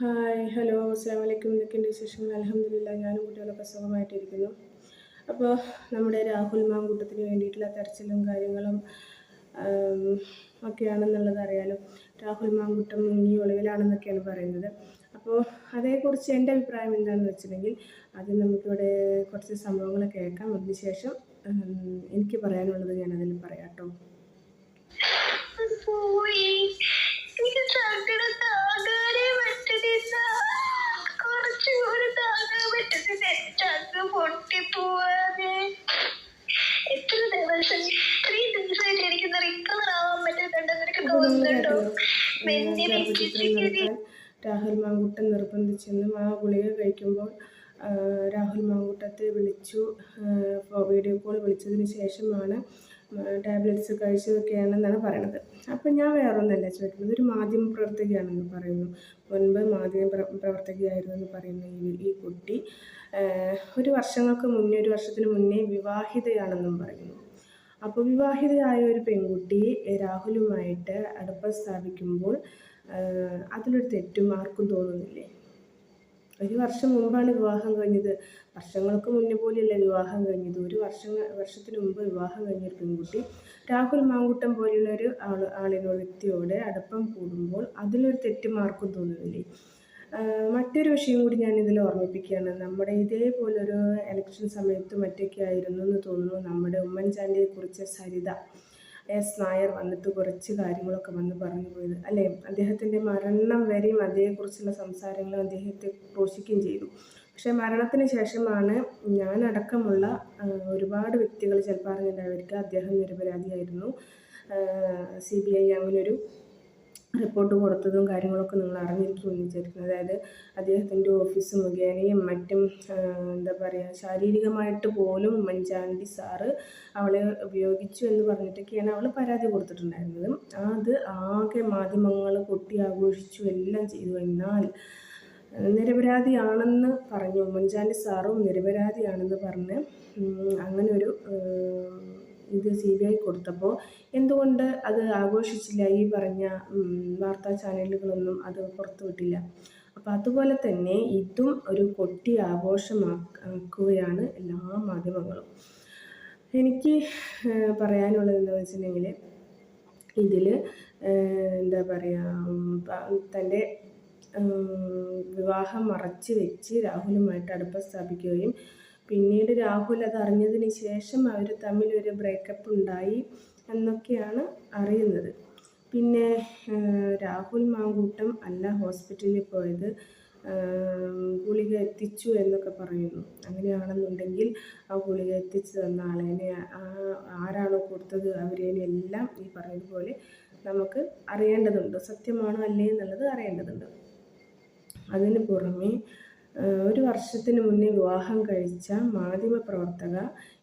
Hi hello അസ്സാം വലൈക്കും എന്തൊക്കെയുണ്ട് വിശേഷങ്ങൾ? അലഹമില്ല ഞാനും കുട്ടികളൊക്കെ സുഖമായിട്ടിരിക്കുന്നു. അപ്പോൾ നമ്മുടെ രാഹുൽ മാങ്കൂട്ടത്തിന് വേണ്ടിയിട്ടുള്ള തെരച്ചിലും കാര്യങ്ങളും ഒക്കെയാണെന്നുള്ളത് അറിയാലോ. രാഹുൽ മാങ്കുട്ടം മുങ്ങി ഒളിവിലാണെന്നൊക്കെയാണ് പറയുന്നത്. അപ്പോൾ അതേക്കുറിച്ച് എന്റെ അഭിപ്രായം എന്താണെന്ന് വെച്ചിട്ടുണ്ടെങ്കിൽ ആദ്യം നമുക്കിവിടെ കുറച്ച് സംഭവങ്ങൾ കേൾക്കാം. അതിനുശേഷം എനിക്ക് പറയാനുള്ളത് ഞാൻ അതിൽ പറയാം കേട്ടോ പൊട്ടിപ്പോവാതെ. എത്ര ദിവസം ഇത്രയും ദിവസമായിട്ട് റിക്കവർ ആവാൻ തോന്നുന്നുണ്ടോ? രാഹുൽ മാങ്കുട്ടൻ നിർബന്ധിച്ചെന്നും ആ ഗുളിക കഴിക്കുമ്പോൾ രാഹുൽ മാങ്കുട്ടത്തെ വിളിച്ചു വീഡിയോ കോൾ വിളിച്ചതിന് ശേഷമാണ് ടാബ്ലറ്റ്സ് കഴിച്ചതൊക്കെയാണെന്നാണ് പറയണത്. അപ്പം ഞാൻ വേറൊന്നല്ല ചോദിക്കുന്നത്. ഒരു മാധ്യമ പ്രവർത്തകയാണെന്ന് പറയുന്നു. മുൻപ് മാധ്യമ പ്ര- പ്രവർത്തകയായിരുന്നു എന്ന് പറയുന്ന ഈ ഈ കുട്ടി ഒരു വർഷങ്ങൾക്ക് മുന്നേ ഒരു വർഷത്തിന് മുന്നേ വിവാഹിതയാണെന്നും പറയുന്നു. അപ്പോൾ വിവാഹിതയായ ഒരു പെൺകുട്ടി രാഹുലുമായിട്ട് അടുപ്പം സ്ഥാപിക്കുമ്പോൾ അതിലൊരു തെറ്റും ആർക്കും തോന്നുന്നില്ലേ? ഒരു വർഷം മുമ്പാണ് വിവാഹം കഴിഞ്ഞത്. വർഷങ്ങൾക്ക് മുന്നേ പോലെയല്ല വിവാഹം കഴിഞ്ഞത്. ഒരു വർഷം വർഷത്തിന് മുമ്പ് വിവാഹം കഴിഞ്ഞൊരു പെൺകുട്ടി രാഹുൽ മാങ്കുട്ടം പോലെയുള്ള ഒരു ആൾ ആളിനോട് വ്യക്തിയോട് അടുപ്പം കൂടുമ്പോൾ അതിലൊരു തെറ്റ് മാർക്കും തോന്നുന്നില്ലേ. മറ്റൊരു വിഷയം കൂടി ഞാൻ ഇതിൽ ഓർമ്മിപ്പിക്കുകയാണ്. നമ്മുടെ ഇതേപോലൊരു ഇലക്ഷൻ സമയത്ത് മറ്റൊക്കെ ആയിരുന്നു എന്ന് തോന്നുന്നു നമ്മുടെ ഉമ്മൻചാണ്ടിയെ കുറിച്ച സരിത. എസ് നായർ വന്നിട്ട് കുറച്ച് കാര്യങ്ങളൊക്കെ വന്ന് പറഞ്ഞു പോയത്. അല്ലേ? അദ്ദേഹത്തിന്റെ മരണം വരെയും അതേക്കുറിച്ചുള്ള സംസാരങ്ങൾ അദ്ദേഹത്തെ ക്രോശിക്കുകയും ചെയ്തു. പക്ഷേ മരണത്തിന് ശേഷമാണ് ഞാനടക്കമുള്ള ഒരുപാട് വ്യക്തികൾ ചിലപ്പോൾ അറിഞ്ഞിട്ടുണ്ടായിരിക്കും അദ്ദേഹം നിരപരാധിയായിരുന്നു. സി ബി ഐ അങ്ങനൊരു റിപ്പോർട്ട് കൊടുത്തതും കാര്യങ്ങളൊക്കെ നിങ്ങൾ അറിഞ്ഞിരിക്കുമെന്ന് വിചാരിക്കുന്നു. അതായത് അദ്ദേഹത്തിന്റെ ഓഫീസ് മുഖേനയും മറ്റും എന്താ പറയുക ശാരീരികമായിട്ട് പോലും ഉമ്മൻചാണ്ടി സാറ് അവളെ ഉപയോഗിച്ചു എന്ന് പറഞ്ഞിട്ടൊക്കെയാണ് അവൾ പരാതി കൊടുത്തിട്ടുണ്ടായിരുന്നത്. അത് ആകെ മാധ്യമങ്ങൾ കൊട്ടി ആഘോഷിച്ചു എല്ലാം ചെയ്തു. എന്നാൽ നിരപരാധിയാണെന്ന് പറഞ്ഞു ഉമ്മൻചാണ്ടി സാറും നിരപരാധിയാണെന്ന് പറഞ്ഞ് അങ്ങനെ ഒരു ഇത് സി ബി ഐ കൊടുത്തപ്പോൾ എന്തുകൊണ്ട് അത് ആഘോഷിച്ചില്ല? ഈ പറഞ്ഞ വാർത്താ ചാനലുകളൊന്നും അത് പുറത്തുവിട്ടില്ല അപ്പോൾ അതുപോലെ തന്നെ ഇതും ഒരു കൊട്ടി ആഘോഷമാക്കുകയാണ് എല്ലാ മാധ്യമങ്ങളും. എനിക്ക് പറയാനുള്ളത് എന്താ വെച്ചിട്ടുണ്ടെങ്കിൽ ഇതിൽ എന്താ പറയുക തന്റെ വിവാഹം മറച്ചു വെച്ച് രാഹുലുമായിട്ട് അടുപ്പം സ്ഥാപിക്കുകയും പിന്നീട് രാഹുൽ അത് അറിഞ്ഞതിന് ശേഷം അവർ തമ്മിൽ ഒരു ബ്രേക്കപ്പ് ഉണ്ടായി എന്നൊക്കെയാണ് അറിയുന്നത്. പിന്നെ രാഹുൽ മാങ്കൂട്ടം അല്ല ഹോസ്പിറ്റലിൽ പോയത്. ഗുളിക എത്തിച്ചു എന്നൊക്കെ പറയുന്നു. അങ്ങനെയാണെന്നുണ്ടെങ്കിൽ ആ ഗുളിക എത്തിച്ചു തന്ന ആളേനെ ആരാണോ കൊടുത്തത് അവരേനെ എല്ലാം ഈ പറയുന്ന പോലെ നമുക്ക് അറിയേണ്ടതുണ്ട്. സത്യമാണോ അല്ലേ എന്നുള്ളത് അറിയേണ്ടതുണ്ട്. അതിന് പുറമെ ഒരു വർഷത്തിന് മുന്നേ വിവാഹം കഴിച്ച മാധ്യമ പ്രവർത്തക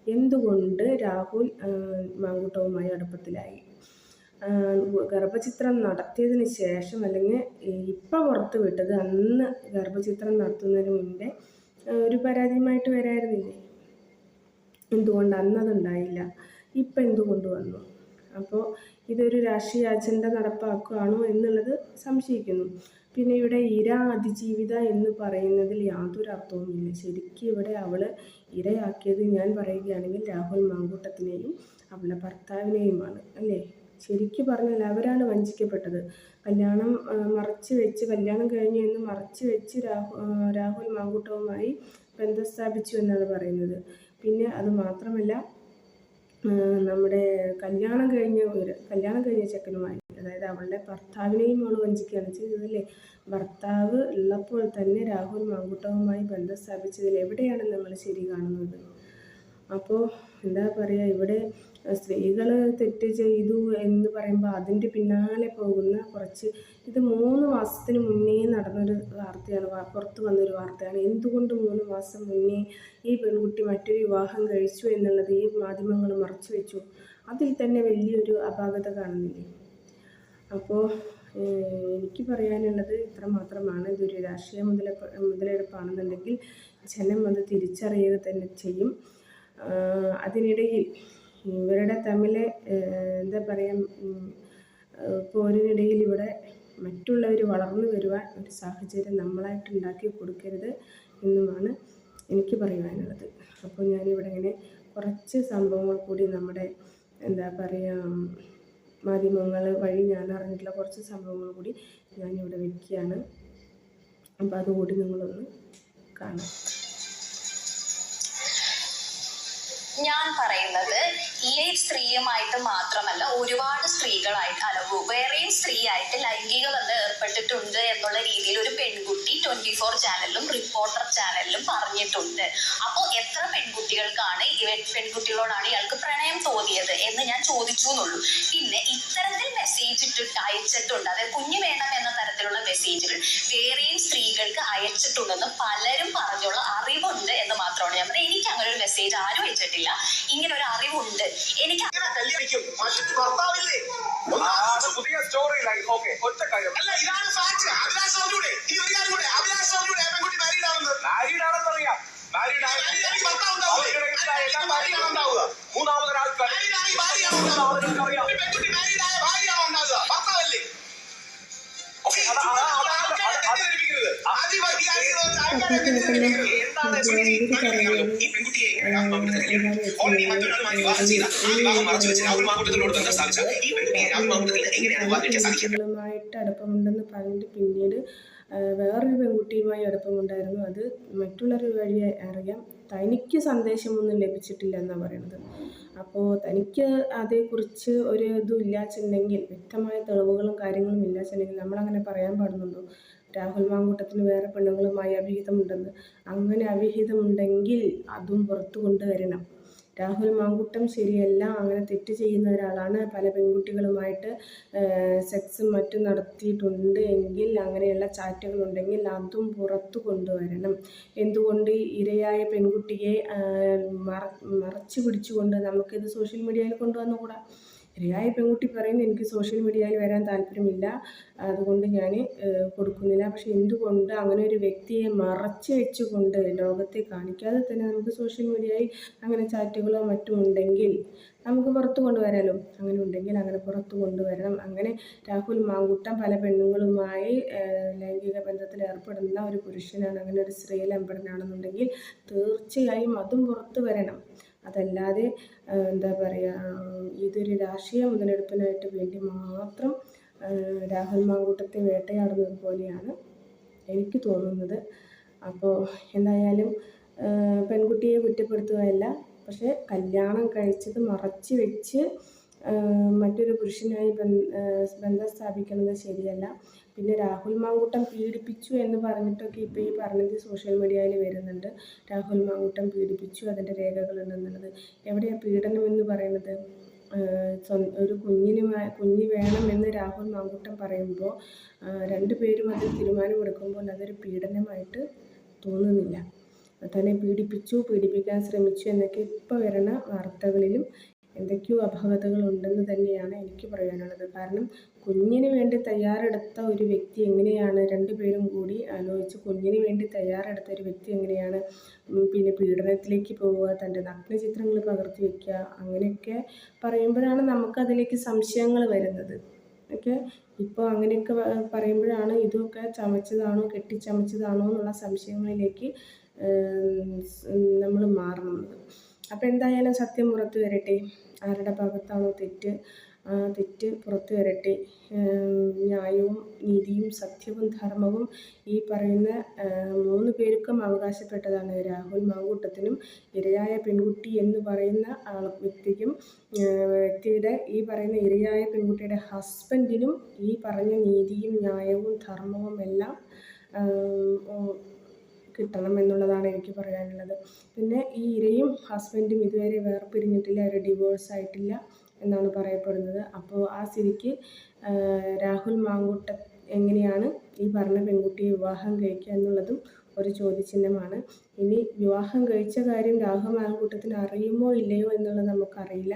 എന്തുകൊണ്ട് രാഹുൽ മാങ്കൂട്ടവുമായി അടുപ്പത്തിലായി? ഗർഭചിത്രം നടത്തിയതിന് ശേഷം അല്ലെങ്കിൽ ഇപ്പം പുറത്ത് വിട്ടത് അന്ന് ഗർഭചിത്രം നടത്തുന്നതിന് മുമ്പേ ഒരു പരാതിയുമായിട്ട് വരായിരുന്നില്ലേ എന്തുകൊണ്ട് അന്നതുണ്ടായില്ല ഇപ്പം എന്തുകൊണ്ട് വന്നു? അപ്പോൾ ഇതൊരു രാഷ്ട്രീയ അജണ്ട നടപ്പാക്കുകയാണോ എന്നുള്ളത് സംശയിക്കുന്നു. പിന്നെ ഇവിടെ ഇര അതിജീവിത എന്ന് പറയുന്നതിൽ യാതൊരു അർത്ഥവുമില്ല ശരിക്കും ഇവിടെ അവൾ ഇരയാക്കിയത് ഞാൻ പറയുകയാണെങ്കിൽ രാഹുൽ മാങ്കൂട്ടത്തിനെയും അവളുടെ ഭർത്താവിനെയുമാണ് അല്ലേ? ശരിക്കും പറഞ്ഞാൽ അവരാണ് വഞ്ചിക്കപ്പെട്ടത്. കല്യാണം മറച്ചു വെച്ച് കല്യാണം കഴിഞ്ഞു എന്ന് മറച്ചു വെച്ച് രാഹു രാഹുൽ മാങ്കൂട്ടവുമായി ബന്ധം സ്ഥാപിച്ചു എന്നാണ് പറയുന്നത്. പിന്നെ അത് മാത്രമല്ല നമ്മുടെ കല്യാണം കഴിഞ്ഞ ഒരു കല്യാണം കഴിഞ്ഞ ചെക്കനുമായി അതായത് അവളുടെ ഭർത്താവിനെയും അവൾ വഞ്ചിക്കുകയാണ് ചെയ്തതല്ലേ ഭർത്താവ് ഉള്ളപ്പോൾ തന്നെ രാഹുൽ മാങ്കൂട്ടവുമായി ബന്ധം സ്ഥാപിച്ചതിൽ എവിടെയാണ് നമ്മൾ ശരി കാണുന്നത്? അപ്പോൾ എന്താ പറയുക ഇവിടെ സ്ത്രീകൾ തെറ്റ് ചെയ്തു എന്ന് പറയുമ്പോൾ അതിന്റെ പിന്നാലെ പോകുന്ന കുറച്ച് ഇത് മൂന്ന് മാസത്തിന് മുന്നേ നടന്നൊരു വാർത്തയാണ് പുറത്ത് വന്നൊരു വാർത്തയാണ്. എന്തുകൊണ്ട് മൂന്ന് മാസം മുന്നേ ഈ പെൺകുട്ടി മറ്റൊരു വിവാഹം കഴിച്ചു എന്നുള്ളത് ഈ മാധ്യമങ്ങൾ മറച്ചു വെച്ചു? അതിൽ തന്നെ വലിയൊരു അപാകത കാണുന്നില്ലേ? അപ്പോൾ എനിക്ക് പറയാനുള്ളത് ഇത്ര മാത്രമാണ്. ഇതൊരു രാഷ്ട്രീയ മുതല മുതലെടുപ്പാണെന്നുണ്ടെങ്കിൽ ജനം അത് തിരിച്ചറിയുക തന്നെ ചെയ്യും. അതിനിടയിൽ ഇവരുടെ തമ്മിൽ എന്താ പറയുക പോരിനിടയിൽ ഇവിടെ മറ്റുള്ളവർ വളർന്നു വരുവാൻ ഒരു സാഹചര്യം നമ്മളായിട്ട് ഉണ്ടാക്കി കൊടുക്കരുത് എന്നുമാണ് എനിക്ക് പറയുവാനുള്ളത്. അപ്പോൾ ഞാനിവിടെ ഇങ്ങനെ കുറച്ച് സംഭവങ്ങൾ കൂടി നമ്മുടെ എന്താ പറയുക മാധ്യമങ്ങൾ വഴി ഞാൻ അറിഞ്ഞിട്ടുള്ള കുറച്ച് സംഭവങ്ങൾ കൂടി ഞാനിവിടെ വെക്കുകയാണ്. അപ്പോൾ അതുകൂടി നിങ്ങളൊന്ന് കാണാം. ഞാൻ പറയുന്നത് ഈ സ്ത്രീയുമായിട്ട് മാത്രമല്ല ഒരുപാട് സ്ത്രീകളായിട്ട് അല്ല വേറെയും സ്ത്രീയായിട്ട് ലൈംഗിക ബന്ധം ഏർപ്പെട്ടിട്ടുണ്ട് എന്നുള്ള രീതിയിൽ ഒരു പെൺകുട്ടി ട്വന്റി ഫോർ ചാനലിലും റിപ്പോർട്ടർ ചാനലിലും പറഞ്ഞിട്ടുണ്ട്. അപ്പോൾ എത്ര പെൺകുട്ടികൾക്കാണ് ഇവ പെൺകുട്ടികളോടാണ് ഇയാൾക്ക് പ്രണയം തോന്നിയത് എന്ന് ഞാൻ ചോദിച്ചു എന്നുള്ളൂ. പിന്നെ ഇത്തരത്തിൽ മെസ്സേജ് ഇട്ടിട്ട് അയച്ചിട്ടുണ്ട് അതായത് കുഞ്ഞു വേണം എന്ന തരത്തിലുള്ള മെസ്സേജുകൾ വേറെയും സ്ത്രീകൾക്ക് അയച്ചിട്ടുണ്ടെന്ന് പലരും പറഞ്ഞുള്ള മാത്രമാണ്. ഞാൻ പറയുന്നത് എനിക്ക് അങ്ങനെ ഒരു മെസ്സേജ് ആരും അയച്ചിട്ടില്ല. ഇങ്ങനെ ഒരു അറിവുണ്ട്. എനിക്ക് പുതിയ സ്റ്റോറി ലൈൻ ഓക്കെ ഒറ്റ കാര്യം. അല്ല ഇതാണ് ഫാക്ട് അഭിലാഷ് അവരുടെ ഈ ഒരു കാര്യം കൂടെ. അഭിലാഷ് പെൺകുട്ടി മാരീഡ് മാരീഡ് മാരീഡ് പെൺകുട്ടി ആയ ഭാര്യയാണോ? ഭർത്താവല്ലേ? ഓക്കെ അതാ അതാ- അതാ- ആൾക്കാരെ പെൺകുട്ടികളുമായിട്ട് അടുപ്പമുണ്ടെന്ന് പറഞ്ഞിട്ട് പിന്നീട് വേറൊരു പെൺകുട്ടിയുമായി അടുപ്പമുണ്ടായിരുന്നു. അത് മറ്റുള്ളവർ വഴി അറിയാം. തനിക്ക് സന്ദേശമൊന്നും ലഭിച്ചിട്ടില്ല എന്നാണ് പറയുന്നത് അപ്പോൾ തനിക്ക് അതേക്കുറിച്ച് ഒരു ഇതും ഇല്ലാച്ചിട്ടുണ്ടെങ്കിൽ വ്യക്തമായ തെളിവുകളും കാര്യങ്ങളും ഇല്ലാച്ചിട്ടുണ്ടെങ്കിൽ നമ്മളങ്ങനെ പറയാൻ പാടുന്നുണ്ടോ? രാഹുൽ മാങ്കൂട്ടത്തിന് വേറെ പെണ്ണുങ്ങളുമായി അവിഹിതമുണ്ടെന്ന്. അങ്ങനെ അവിഹിതമുണ്ടെങ്കിൽ അതും പുറത്തു കൊണ്ടുവരണം. രാഹുൽ മാങ്കുട്ടം ശരിയല്ല അങ്ങനെ തെറ്റ് ചെയ്യുന്ന ഒരാളാണ്. പല പെൺകുട്ടികളുമായിട്ട് സെക്സും മറ്റും നടത്തിയിട്ടുണ്ട് എങ്കിൽ അങ്ങനെയുള്ള ചാറ്റുകൾ ഉണ്ടെങ്കിൽ അതും പുറത്തു കൊണ്ടുവരണം. എന്തുകൊണ്ട് ഇരയായ പെൺകുട്ടിയെ മറ മറച്ചു പിടിച്ചുകൊണ്ട് നമുക്കിത് സോഷ്യൽ മീഡിയയിൽ കൊണ്ടുവന്നുകൂടാ? ഇരയായ പെൺകുട്ടി പറയുന്നു എനിക്ക് സോഷ്യൽ മീഡിയയിൽ വരാൻ താല്പര്യമില്ല. അതുകൊണ്ട് ഞാൻ കൊടുക്കുന്നില്ല. പക്ഷെ എന്തുകൊണ്ട് അങ്ങനെ ഒരു വ്യക്തിയെ മറച്ചു വെച്ചുകൊണ്ട് ലോകത്തെ കാണിക്കാതെ തന്നെ നമുക്ക് സോഷ്യൽ മീഡിയയിൽ അങ്ങനെ ചാറ്റുകളോ മറ്റും ഉണ്ടെങ്കിൽ നമുക്ക് പുറത്ത് കൊണ്ടുവരാലോ? അങ്ങനെ ഉണ്ടെങ്കിൽ അങ്ങനെ പുറത്ത് കൊണ്ടുവരണം. അങ്ങനെ രാഹുൽ മാങ്കുട്ടം പല പെണ്ണുങ്ങളുമായി ലൈംഗിക ബന്ധത്തിൽ ഏർപ്പെടുന്ന ഒരു പുരുഷനാണ് അങ്ങനെ ഒരു സ്ത്രീലമ്പടനാണെന്നുണ്ടെങ്കിൽ തീർച്ചയായും അതും പുറത്ത് വരണം. അതല്ലാതെ എന്താ പറയുക ഇതൊരു രാഷ്ട്രീയ മുതലെടുപ്പിനായിട്ട് വേണ്ടി മാത്രം രാഹുൽ മാങ്കൂട്ടത്തെ വേട്ടയാടുന്നത് പോലെയാണ് എനിക്ക് തോന്നുന്നത്. അപ്പോൾ എന്തായാലും പെൺകുട്ടിയെ കുറ്റപ്പെടുത്തുകയല്ല പക്ഷേ കല്യാണം കഴിച്ചത് മറച്ചു വെച്ച് മറ്റൊരു പുരുഷനായി ബന്ധം സ്ഥാപിക്കുന്നത് ശരിയല്ല. പിന്നെ രാഹുൽ മാങ്കൂട്ടം പീഡിപ്പിച്ചു എന്ന് പറഞ്ഞിട്ടൊക്കെ ഇപ്പോൾ ഈ പറഞ്ഞത് സോഷ്യൽ മീഡിയയിൽ വരുന്നുണ്ട്. രാഹുൽ മാങ്കൂട്ടം പീഡിപ്പിച്ചു അതിന്റെ രേഖകളുണ്ടെന്നുള്ളത്. എവിടെയാണ് പീഡനം എന്ന് പറയുന്നത്? ഒരു കുഞ്ഞിന് കുഞ്ഞ് വേണമെന്ന് രാഹുൽ മാങ്കൂട്ടം പറയുമ്പോൾ രണ്ടുപേരും അതിൽ തീരുമാനമെടുക്കുമ്പോൾ അതൊരു പീഡനമായിട്ട് തോന്നുന്നില്ല. തന്നെ പീഡിപ്പിച്ചു പീഡിപ്പിക്കാൻ ശ്രമിച്ചു എന്നൊക്കെ ഇപ്പോൾ വരുന്ന വാർത്തകളിലും എന്തൊക്കെയോ അപകടതകൾ ഉണ്ടെന്ന് തന്നെയാണ് എനിക്ക് പറയാനുള്ളത്. കാരണം കുഞ്ഞിന് വേണ്ടി തയ്യാറെടുത്ത ഒരു വ്യക്തി എങ്ങനെയാണ് രണ്ടുപേരും കൂടി ആലോചിച്ച് കുഞ്ഞിന് വേണ്ടി തയ്യാറെടുത്ത ഒരു വ്യക്തി എങ്ങനെയാണ് പിന്നെ പീഡനത്തിലേക്ക് പോവുക തന്റെ നഗ്നചിത്രങ്ങൾ പകർത്തി വയ്ക്കുക അങ്ങനെയൊക്കെ പറയുമ്പോഴാണ് നമുക്കതിലേക്ക് സംശയങ്ങൾ വരുന്നത്. ഒക്കെ ഇപ്പോൾ അങ്ങനെയൊക്കെ പറയുമ്പോഴാണ് ഇതൊക്കെ ചമച്ചതാണോ കെട്ടിച്ചമച്ചതാണോ എന്നുള്ള സംശയങ്ങളിലേക്ക് അപ്പോൾ എന്തായാലും സത്യം പുറത്തു വരട്ടെ. ആരുടെ ഭാഗത്താണോ തെറ്റ് ആ തെറ്റ് പുറത്തു വരട്ടെ. ന്യായവും നീതിയും സത്യവും ധർമ്മവും ഈ പറയുന്ന മൂന്ന് പേർക്കും അവകാശപ്പെട്ടതാണ് രാഹുൽ മാങ്കൂട്ടത്തിനും ഇരയായ പെൺകുട്ടി എന്ന് പറയുന്ന ആൾ വ്യക്തിക്കും വ്യക്തിയുടെ ഈ പറയുന്ന ഇരയായ പെൺകുട്ടിയുടെ ഹസ്ബൻഡിനും ഈ പറഞ്ഞ നീതിയും ന്യായവും ധർമ്മവും എല്ലാം കിട്ടണം എന്നുള്ളതാണ് എനിക്ക് പറയാനുള്ളത്. പിന്നെ ഈ ഇരയും ഹസ്ബൻഡും ഇതുവരെ വേർപിരിഞ്ഞിട്ടില്ല ഒരു ഡിവോഴ്സ് ആയിട്ടില്ല എന്നാണ് പറയപ്പെടുന്നത്. അപ്പോൾ ആ സ്ഥിതിക്ക് രാഹുൽ മാങ്കൂട്ട എങ്ങനെയാണ് ഈ പറഞ്ഞ പെൺകുട്ടിയെ വിവാഹം കഴിക്കുക എന്നുള്ളതും ഒരു ചോദ്യചിഹ്നമാണ്. ഇനി വിവാഹം കഴിച്ച കാര്യം രാഹുൽ മാങ്കൂട്ടത്തിന് അറിയുമോ ഇല്ലയോ എന്നുള്ളത് നമുക്കറിയില്ല.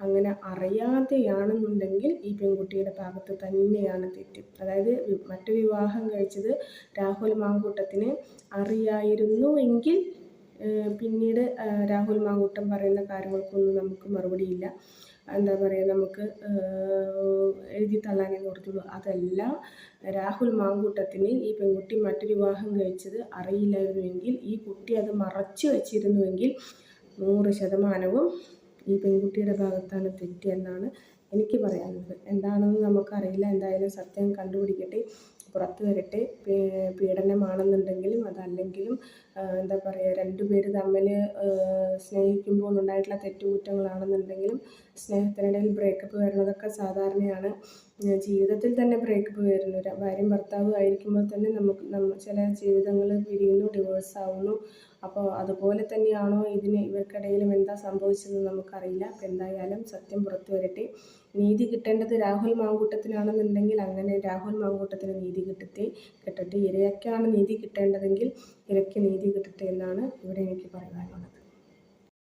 അങ്ങനെ അറിയാതെയാണെന്നുണ്ടെങ്കിൽ ഈ പെൺകുട്ടിയുടെ ഭാഗത്ത് തന്നെയാണ് തെറ്റ്. അതായത് മറ്റു വിവാഹം കഴിച്ചത് രാഹുൽ മാങ്കൂട്ടത്തിന് അറിയായിരുന്നു എങ്കിൽ പിന്നീട് രാഹുൽ മാങ്കൂട്ടം പറയുന്ന കാര്യങ്ങൾക്കൊന്നും നമുക്ക് മറുപടിയില്ല. എന്താ പറയുക നമുക്ക് എഴുതി തള്ളാനേ നിവർത്തുള്ളൂ അതെല്ലാം രാഹുൽ മാങ്കൂട്ടത്തിന് ഈ പെൺകുട്ടി മറ്റൊരു വിവാഹം കഴിച്ചത് അറിയില്ലായിരുന്നുവെങ്കിൽ ഈ കുട്ടി അത് മറച്ചു വച്ചിരുന്നുവെങ്കിൽ നൂറ് ശതമാനവും ഈ പെൺകുട്ടിയുടെ ഭാഗത്താണ് തെറ്റെന്നാണ് എനിക്ക് പറയാനുള്ളത്. എന്താണെന്ന് നമുക്കറിയില്ല. എന്തായാലും സത്യം കണ്ടുപിടിക്കട്ടെ. പുറത്തു വരട്ടെ. പീഡനമാണെന്നുണ്ടെങ്കിലും അതല്ലെങ്കിലും എന്താ പറയുക രണ്ട് പേര് തമ്മിൽ സ്നേഹിക്കുമ്പോൾ ഉണ്ടായിട്ടുള്ള തെറ്റുകുറ്റങ്ങളാണെന്നുണ്ടെങ്കിലും സ്നേഹത്തിനിടയിൽ ബ്രേക്കപ്പ് വരുന്നതൊക്കെ സാധാരണയാണ്. ജീവിതത്തിൽ തന്നെ ബ്രേക്കപ്പ് വരുന്നു. ഭാര്യയും ഭർത്താവും ആയിരിക്കുമ്പോൾ തന്നെ നമുക്ക് നമ്മൾ ചില ജീവിതങ്ങൾ പിരിയുന്നു ഡിവോഴ്സ് ആവുന്നു. അപ്പോൾ അതുപോലെ തന്നെയാണോ ഇതിന് ഇവർക്കിടയിലും എന്താ സംഭവിച്ചതെന്ന് നമുക്കറിയില്ല. അപ്പോൾ എന്തായാലും സത്യം പുറത്തു വരട്ടെ. നീതി കിട്ടേണ്ടത് രാഹുൽ മാങ്കൂട്ടത്തിനാണെന്നുണ്ടെങ്കിൽ അങ്ങനെ രാഹുൽ മാങ്കൂട്ടത്തിന് നീതി കിട്ടട്ടെ കിട്ടട്ടെ. ഇരയ്ക്കാണ് നീതി കിട്ടേണ്ടതെങ്കിൽ ഇരയ്ക്ക് നീതി കിട്ടട്ടെ എന്നാണ് ഇവിടെ എനിക്ക് പറയാനുള്ളത്.